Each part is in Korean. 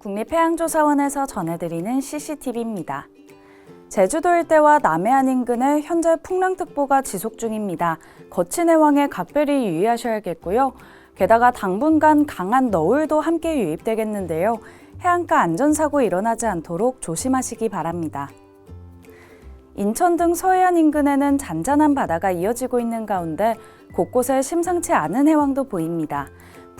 국립해양조사원에서 전해드리는 CCTV입니다. 제주도 일대와 남해안 인근에 현재 풍랑특보가 지속 중입니다. 거친 해왕에 각별히 유의하셔야겠고요. 게다가 당분간 강한 너울도 함께 유입되겠는데요. 해안가 안전사고 일어나지 않도록 조심하시기 바랍니다. 인천 등 서해안 인근에는 잔잔한 바다가 이어지고 있는 가운데 곳곳에 심상치 않은 해왕도 보입니다.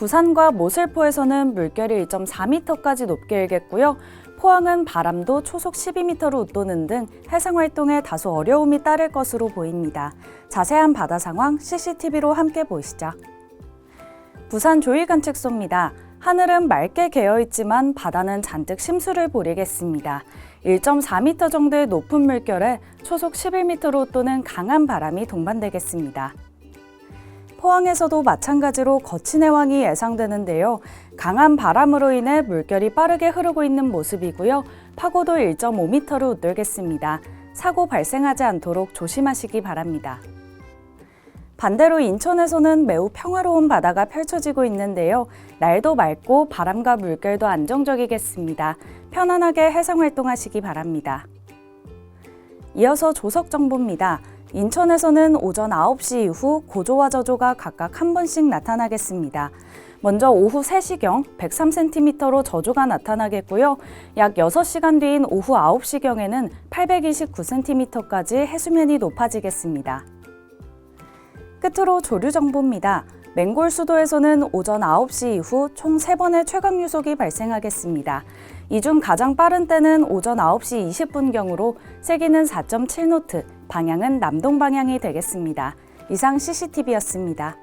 부산과 모슬포에서는 물결이 1.4m까지 높게 일겠고요. 포항은 바람도 초속 12m로 웃도는 등 해상 활동에 다소 어려움이 따를 것으로 보입니다. 자세한 바다 상황 CCTV로 함께 보시죠. 부산 조이관측소입니다. 하늘은 맑게 개어 있지만 바다는 잔뜩 심수를 보리겠습니다. 1.4m 정도의 높은 물결에 초속 11m로 또는 강한 바람이 동반되겠습니다. 포항에서도 마찬가지로 거친 해왕이 예상되는데요. 강한 바람으로 인해 물결이 빠르게 흐르고 있는 모습이고요. 파고도 1.5m로 웃돌겠습니다. 사고 발생하지 않도록 조심하시기 바랍니다. 반대로 인천에서는 매우 평화로운 바다가 펼쳐지고 있는데요. 날도 맑고 바람과 물결도 안정적이겠습니다. 편안하게 해상 활동하시기 바랍니다. 이어서 조석 정보입니다. 인천에서는 오전 9시 이후 고조와 저조가 각각 한 번씩 나타나겠습니다. 먼저 오후 3시경 103cm로 저조가 나타나겠고요. 약 6시간 뒤인 오후 9시경에는 829cm까지 해수면이 높아지겠습니다. 끝으로 조류 정보입니다. 맹골 수도에서는 오전 9시 이후 총 3번의 최강 유속이 발생하겠습니다. 이 중 가장 빠른 때는 오전 9시 20분경으로 세기는 4.7노트, 방향은 남동 방향이 되겠습니다. 이상 CCTV였습니다.